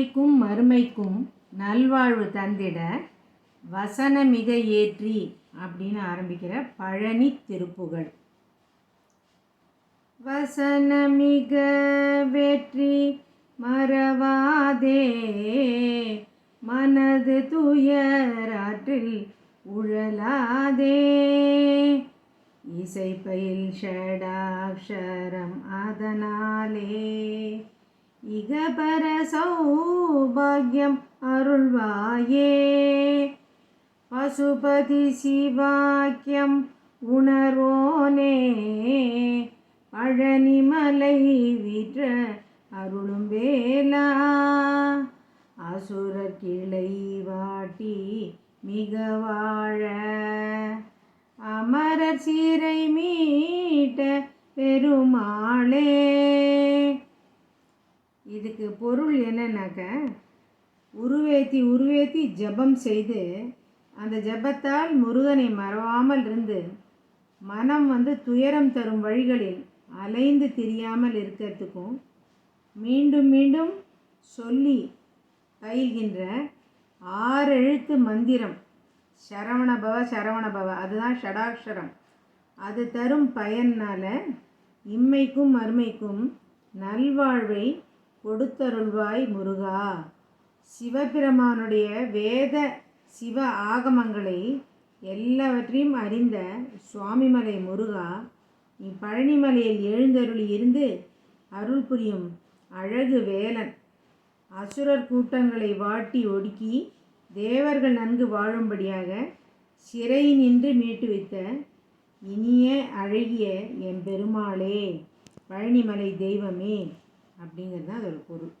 நன்மைக்கும் மறுமைக்கும் நல்வாழ்வு தந்திட வசனமிக ஏற்றி அப்படின்னு ஆரம்பிக்கிற பழனி திருப்புகழ் வசனமிக வெற்றி மறவாதே மனது துயராற்றில் உழலாதே. இசைப்பயில் ஷடாக்ஷரம் அதனாலே இகபர சௌபாகியம் அருள்வாயே. பசுபதி சிவாக்கியம் உணரோனே பழனிமலை வீற்ற அருளும் வேலா அசுர கிளை வாட்டி மிக வாழ. அமரர் சீரை மீட்ட பெருமாளே. பொருள் என்னன்னாக்க உருவேத்தி உருவேத்தி ஜெபம் செய்து அந்த ஜெபத்தால் முருகனை மறவாமல் இருந்து மனம் வந்து துயரம் தரும் வழிகளில் அலைந்து திரியாமல் இருக்கிறதுக்கும் மீண்டும் மீண்டும் சொல்லி பயில்கின்ற ஆறு எழுத்து மந்திரம் சரவணபவ சரவணபவ அதுதான் ஷடாக்ஷரம் அது தரும் பயனால் இம்மைக்கும் மறுமைக்கும் நல்வாழ்வை கொடுத்தருள்வாய் முருகா. சிவபெருமானுடைய வேத சிவ ஆகமங்களை எல்லாவற்றையும் அறிந்த சுவாமிமலை முருகா நீ பழனிமலையில் எழுந்தருளி இருந்து அருள் புரியும் அழகு வேலன். அசுரர் கூட்டங்களை வாட்டி ஒடுக்கி தேவர்கள் நன்கு வாழும்படியாக சிறையினின்று மீட்டு வைத்த இனிய அழகிய என் பெருமாளே பழனிமலை தெய்வமே. அப்படிங்கிறது தான் அதோட பொருள்.